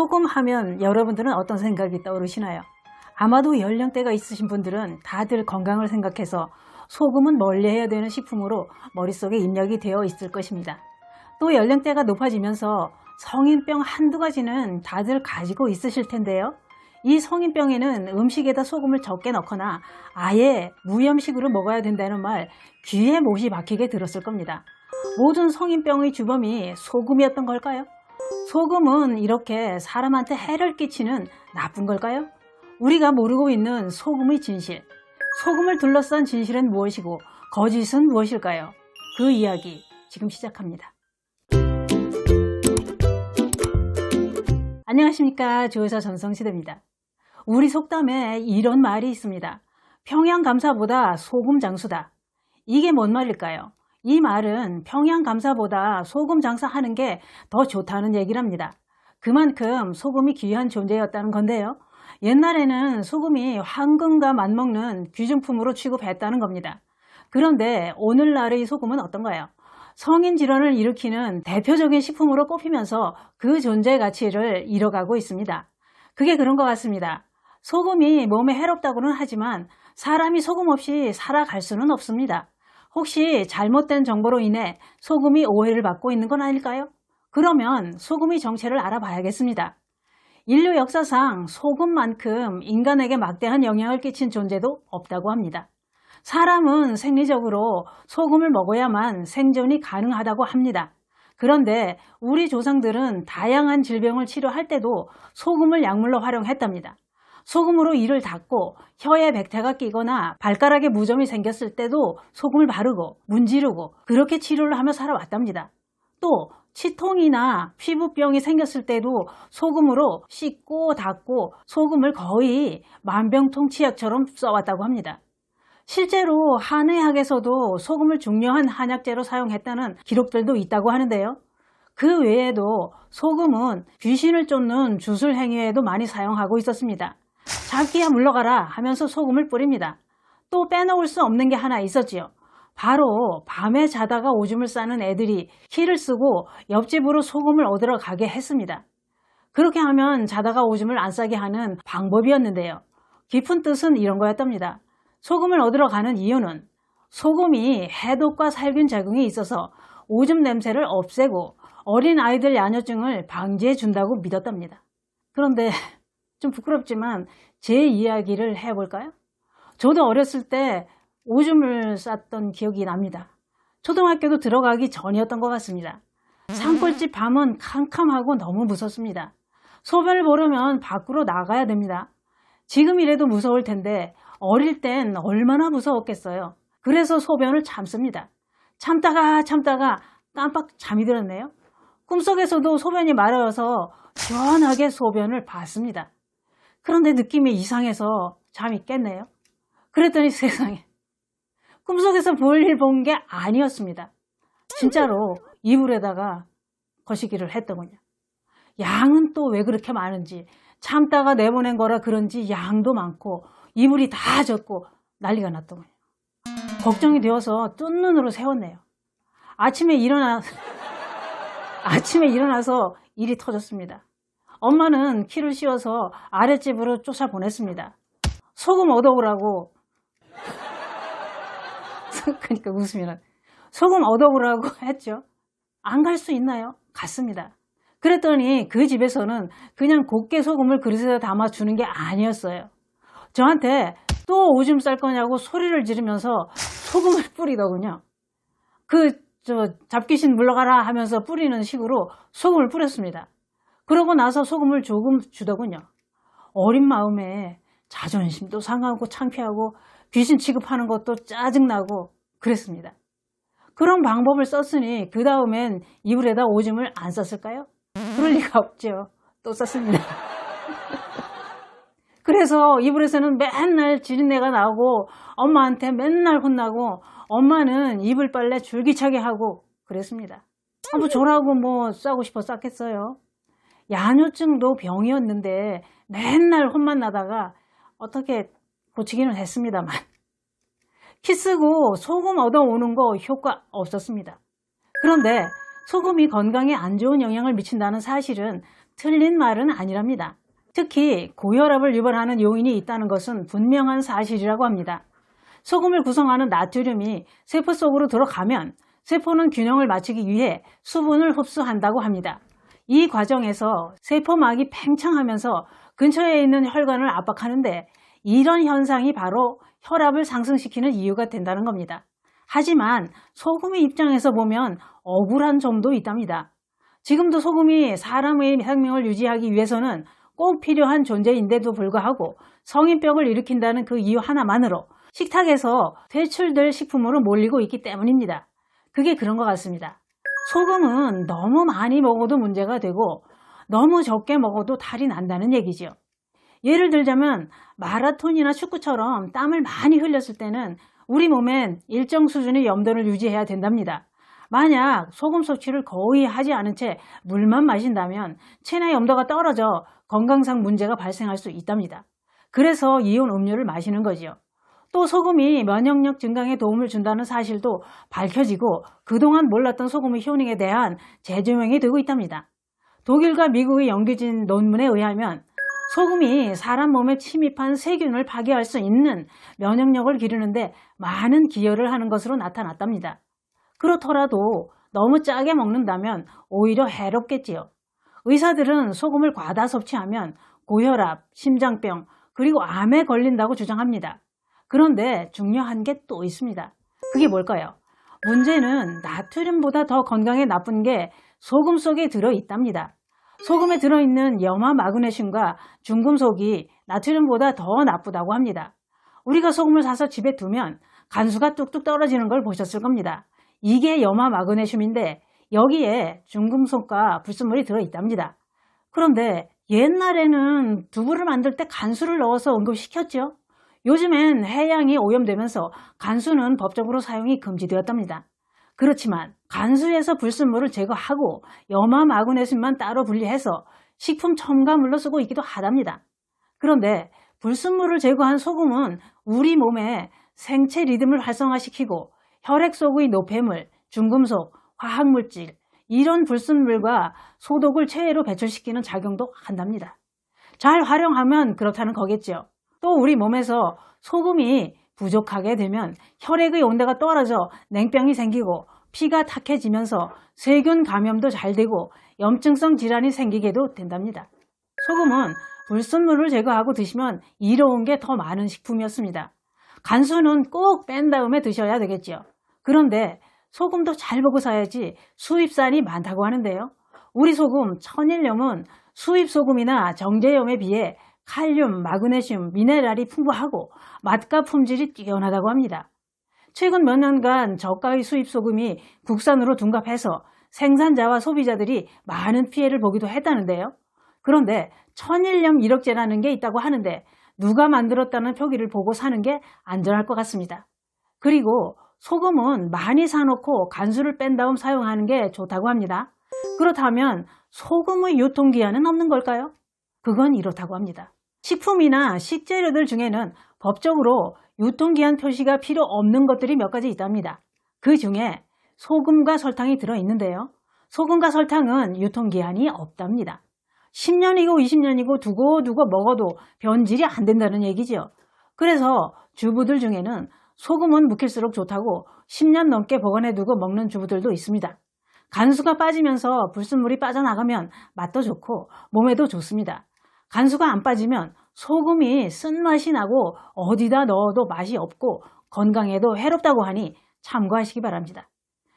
소금 하면 여러분들은 어떤 생각이 떠오르시나요? 아마도 연령대가 있으신 분들은 다들 건강을 생각해서 소금은 멀리해야 되는 식품으로 머릿속에 입력이 되어 있을 것입니다. 또 연령대가 높아지면서 성인병 한두 가지는 다들 가지고 있으실 텐데요. 이 성인병에는 음식에다 소금을 적게 넣거나 아예 무염식으로 먹어야 된다는 말 귀에 못이 박히게 들었을 겁니다. 모든 성인병의 주범이 소금이었던 걸까요? 소금은 이렇게 사람한테 해를 끼치는 나쁜 걸까요? 우리가 모르고 있는 소금의 진실. 소금을 둘러싼 진실은 무엇이고 거짓은 무엇일까요? 그 이야기 지금 시작합니다. 안녕하십니까. 조여사 전성시대입니다. 우리 속담에 이런 말이 있습니다. 평양 감사보다 소금 장수다. 이게 뭔 말일까요? 이 말은 평양 감사보다 소금 장사하는 게 더 좋다는 얘기랍니다. 그만큼 소금이 귀한 존재였다는 건데요. 옛날에는 소금이 황금과 맞먹는 귀중품으로 취급했다는 겁니다. 그런데 오늘날의 소금은 어떤가요? 성인 질환을 일으키는 대표적인 식품으로 꼽히면서 그 존재 가치를 잃어가고 있습니다. 그게 그런 것 같습니다. 소금이 몸에 해롭다고는 하지만 사람이 소금 없이 살아갈 수는 없습니다. 혹시 잘못된 정보로 인해 소금이 오해를 받고 있는 건 아닐까요? 그러면 소금의 정체를 알아봐야겠습니다. 인류 역사상 소금만큼 인간에게 막대한 영향을 끼친 존재도 없다고 합니다. 사람은 생리적으로 소금을 먹어야만 생존이 가능하다고 합니다. 그런데 우리 조상들은 다양한 질병을 치료할 때도 소금을 약물로 활용했답니다. 소금으로 이를 닦고 혀에 백태가 끼거나 발가락에 무좀이 생겼을 때도 소금을 바르고 문지르고 그렇게 치료를 하며 살아왔답니다. 또 치통이나 피부병이 생겼을 때도 소금으로 씻고 닦고 소금을 거의 만병통치약처럼 써왔다고 합니다. 실제로 한의학에서도 소금을 중요한 한약재로 사용했다는 기록들도 있다고 하는데요. 그 외에도 소금은 귀신을 쫓는 주술 행위에도 많이 사용하고 있었습니다. 잡기야 물러가라 하면서 소금을 뿌립니다. 또 빼놓을 수 없는 게 하나 있었지요. 바로 밤에 자다가 오줌을 싸는 애들이 키를 쓰고 옆집으로 소금을 얻으러 가게 했습니다. 그렇게 하면 자다가 오줌을 안 싸게 하는 방법이었는데요. 깊은 뜻은 이런 거였답니다. 소금을 얻으러 가는 이유는 소금이 해독과 살균 작용이 있어서 오줌 냄새를 없애고 어린 아이들 야뇨증을 방지해 준다고 믿었답니다. 그런데 좀 부끄럽지만 제 이야기를 해볼까요? 저도 어렸을 때 오줌을 쌌던 기억이 납니다. 초등학교도 들어가기 전이었던 것 같습니다. 산골집 밤은 캄캄하고 너무 무섭습니다. 소변을 보려면 밖으로 나가야 됩니다. 지금이라도 무서울 텐데 어릴 땐 얼마나 무서웠겠어요. 그래서 소변을 참습니다. 참다가 참다가 깜빡 잠이 들었네요. 꿈속에서도 소변이 마려워서 시원하게 소변을 봤습니다. 그런데 느낌이 이상해서 잠이 깼네요. 그랬더니 세상에 꿈속에서 볼일 본 게 아니었습니다. 진짜로 이불에다가 거시기를 했더군요. 양은 또 왜 그렇게 많은지 참다가 내보낸 거라 그런지 양도 많고 이불이 다 젖고 난리가 났더군요. 걱정이 되어서 뜬 눈으로 세웠네요. 아침에 일어나 아침에 일어나서 일이 터졌습니다. 엄마는 키를 씌워서 아랫집으로 쫓아보냈습니다. 소금 얻어오라고. 그러니까 웃으면 소금 얻어오라고 했죠. 안 갈 수 있나요? 갔습니다. 그랬더니 그 집에서는 그냥 곱게 소금을 그릇에 담아 주는 게 아니었어요. 저한테 또 오줌 쌀 거냐고 소리를 지르면서 소금을 뿌리더군요. 그, 저, 잡귀신 물러가라 하면서 뿌리는 식으로 소금을 뿌렸습니다. 그러고 나서 소금을 조금 주더군요. 어린 마음에 자존심도 상하고 창피하고 귀신 취급하는 것도 짜증나고 그랬습니다. 그런 방법을 썼으니 그 다음엔 이불에다 오줌을 안 썼을까요? 그럴 리가 없죠. 또 썼습니다. 그래서 이불에서는 맨날 지린내가 나고 엄마한테 맨날 혼나고 엄마는 이불 빨래 줄기차게 하고 그랬습니다. 아, 뭐 저라고 뭐 싸고 싶어 쌌겠어요. 야뇨증도 병이었는데 맨날 혼만 나다가 어떻게 고치기는 했습니다만 키 쓰고 소금 얻어오는 거 효과 없었습니다. 그런데 소금이 건강에 안 좋은 영향을 미친다는 사실은 틀린 말은 아니랍니다. 특히 고혈압을 유발하는 요인이 있다는 것은 분명한 사실이라고 합니다. 소금을 구성하는 나트륨이 세포 속으로 들어가면 세포는 균형을 맞추기 위해 수분을 흡수한다고 합니다. 이 과정에서 세포막이 팽창하면서 근처에 있는 혈관을 압박하는데 이런 현상이 바로 혈압을 상승시키는 이유가 된다는 겁니다. 하지만 소금의 입장에서 보면 억울한 점도 있답니다. 지금도 소금이 사람의 생명을 유지하기 위해서는 꼭 필요한 존재인데도 불구하고 성인병을 일으킨다는 그 이유 하나만으로 식탁에서 퇴출될 식품으로 몰리고 있기 때문입니다. 그게 그런 것 같습니다. 소금은 너무 많이 먹어도 문제가 되고 너무 적게 먹어도 탈이 난다는 얘기죠. 예를 들자면 마라톤이나 축구처럼 땀을 많이 흘렸을 때는 우리 몸엔 일정 수준의 염도를 유지해야 된답니다. 만약 소금 섭취를 거의 하지 않은 채 물만 마신다면 체내 염도가 떨어져 건강상 문제가 발생할 수 있답니다. 그래서 이온 음료를 마시는 거지요. 또 소금이 면역력 증강에 도움을 준다는 사실도 밝혀지고 그동안 몰랐던 소금의 효능에 대한 재조명이 되고 있답니다. 독일과 미국의 연구진 논문에 의하면 소금이 사람 몸에 침입한 세균을 파괴할 수 있는 면역력을 기르는데 많은 기여를 하는 것으로 나타났답니다. 그렇더라도 너무 짜게 먹는다면 오히려 해롭겠지요. 의사들은 소금을 과다 섭취하면 고혈압, 심장병, 그리고 암에 걸린다고 주장합니다. 그런데 중요한 게 또 있습니다. 그게 뭘까요? 문제는 나트륨보다 더 건강에 나쁜 게 소금 속에 들어있답니다. 소금에 들어있는 염화 마그네슘과 중금속이 나트륨보다 더 나쁘다고 합니다. 우리가 소금을 사서 집에 두면 간수가 뚝뚝 떨어지는 걸 보셨을 겁니다. 이게 염화 마그네슘인데 여기에 중금속과 불순물이 들어있답니다. 그런데 옛날에는 두부를 만들 때 간수를 넣어서 응급시켰죠. 요즘엔 해양이 오염되면서 간수는 법적으로 사용이 금지되었답니다. 그렇지만 간수에서 불순물을 제거하고 염화 마그네슘만 따로 분리해서 식품 첨가물로 쓰고 있기도 하답니다. 그런데 불순물을 제거한 소금은 우리 몸에 생체 리듬을 활성화시키고 혈액 속의 노폐물, 중금속, 화학물질 이런 불순물과 소독을 체외로 배출시키는 작용도 한답니다. 잘 활용하면 그렇다는 거겠죠. 또 우리 몸에서 소금이 부족하게 되면 혈액의 온도가 떨어져 냉병이 생기고 피가 탁해지면서 세균 감염도 잘 되고 염증성 질환이 생기게도 된답니다. 소금은 불순물을 제거하고 드시면 이로운 게 더 많은 식품이었습니다. 간수는 꼭 뺀 다음에 드셔야 되겠죠. 그런데 소금도 잘 보고 사야지 수입산이 많다고 하는데요. 우리 소금 천일염은 수입 소금이나 정제염에 비해 칼륨, 마그네슘, 미네랄이 풍부하고 맛과 품질이 뛰어나다고 합니다. 최근 몇 년간 저가의 수입 소금이 국산으로 둔갑해서 생산자와 소비자들이 많은 피해를 보기도 했다는데요. 그런데 천일염 이력제라는 게 있다고 하는데 누가 만들었다는 표기를 보고 사는 게 안전할 것 같습니다. 그리고 소금은 많이 사놓고 간수를 뺀 다음 사용하는 게 좋다고 합니다. 그렇다면 소금의 유통기한은 없는 걸까요? 그건 이렇다고 합니다. 식품이나 식재료들 중에는 법적으로 유통기한 표시가 필요 없는 것들이 몇 가지 있답니다. 그 중에 소금과 설탕이 들어있는데요. 소금과 설탕은 유통기한이 없답니다. 10년이고 20년이고 두고두고 먹어도 변질이 안 된다는 얘기죠. 그래서 주부들 중에는 소금은 묵힐수록 좋다고 10년 넘게 보관해두고 먹는 주부들도 있습니다. 간수가 빠지면서 불순물이 빠져나가면 맛도 좋고 몸에도 좋습니다. 간수가 안 빠지면 소금이 쓴맛이 나고 어디다 넣어도 맛이 없고 건강에도 해롭다고 하니 참고하시기 바랍니다.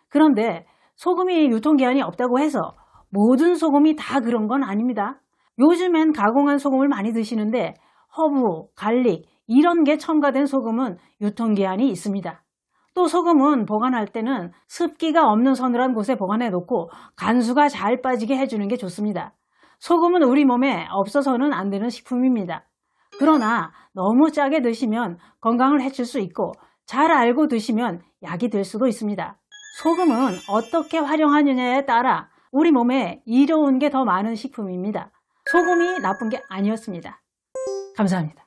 그런데 소금이 유통기한이 없다고 해서 모든 소금이 다 그런 건 아닙니다. 요즘엔 가공한 소금을 많이 드시는데 허브, 갈릭 이런 게 첨가된 소금은 유통기한이 있습니다. 또 소금은 보관할 때는 습기가 없는 서늘한 곳에 보관해 놓고 간수가 잘 빠지게 해주는 게 좋습니다. 소금은 우리 몸에 없어서는 안 되는 식품입니다. 그러나 너무 짜게 드시면 건강을 해칠 수 있고 잘 알고 드시면 약이 될 수도 있습니다. 소금은 어떻게 활용하느냐에 따라 우리 몸에 이로운 게 더 많은 식품입니다. 소금이 나쁜 게 아니었습니다. 감사합니다.